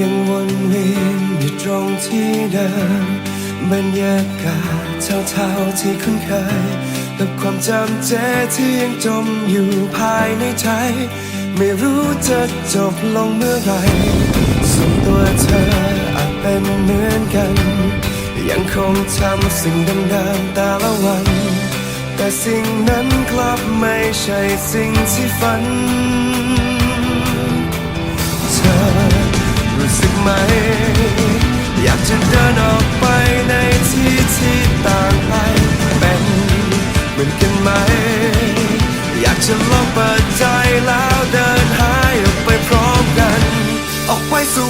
ยังวนเวียนในตรงที่เดิมบรรยากาศเท่าๆที่คุ้นเคยกับความจำเจที่ยังจมอยู่ภายในใจ ไม่รู้จะจบลงเมื่อไหรส่วนตัวเธออาจเป็นเหมือนกัน ยังคงทำสิ่งเดิมๆแต่ละวัน แต่สิ่งนั้นกลับไม่ใช่สิ่งที่ฝัน อยากจะลองเปิดใจแล้วเดินหายออกไปพร้อมกัน ออกไปสู่